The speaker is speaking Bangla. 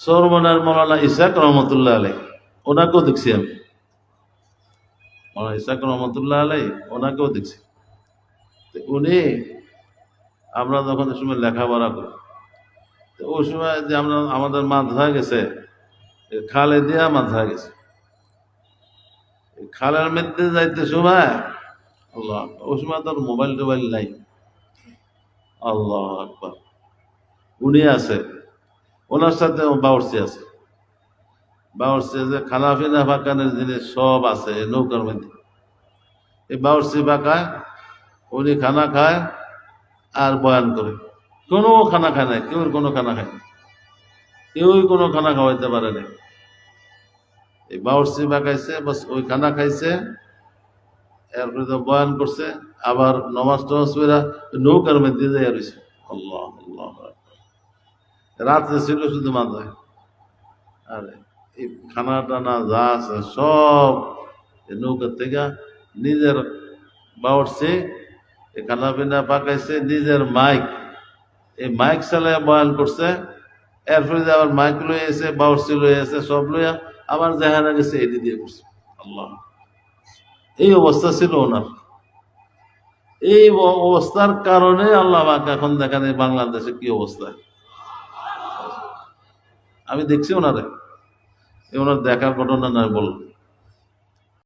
সরমনের মৌলানা ইসাক রহমতুল্লাহ আলাই, ওনাকেও দেখছি আমি। মৌলানা ইসাক রহমতুল্লাহ আলাই, ওনাকেও দেখছি। উনি, আমরা যখন সময় লেখাপড়া করি ওই সময় যে আমরা, আমাদের মাথা গেছে খালে দিয়া মাথা গেছে। খালের মধ্যে যাইতে সময়, আল্লাহ, ওই সময় তো মোবাইল টোবাইল নাই। আল্লাহ আকবার। উনি আছে ওনার সাথে বাউরসি আছে। বাউরসি যে খানা পিনা পাকানের জিনিস সব আছে নৌকার মধ্যে। এই বাউরসি পাকায় উনি খানা খায় আর বয়ান করে। কোনো খানা খায় না কেউ কোনো খানা খায় কেউই কোনো খানা খাওয়াইতে পারে না এই বাউরসি পাকাইছে বাস ওই খানা খাইছে, এরপরে তো বয়ান করছে, আবার নমাজ টমাজ পেরা নৌকার মধ্যে যাই রয়েছে আল্লাহ রাত্রে ছিল শুধু মাথায় আর, এই খানা টানা যা আছে সব নৌকার থেকে নিজের বাউরছে এই খানা পিনা পাকাইছে, নিজের মাইক। এই মাইক চালায় বয়ান করছে, এরপরে যে আবার মাইক লয়ে এসে বাউরসি লয়ে এসে, সব লইয়া আবার যেখানে গেছে এটি দিয়ে করছে। আল্লাহ। এই অবস্থা ছিল ওনার। এই অবস্থার কারণে আল্লাহ এখন দেখেন বাংলাদেশে কি অবস্থা। আমি দেখছি ওনারে। ওনার দেখার ঘটনা নয় বললাম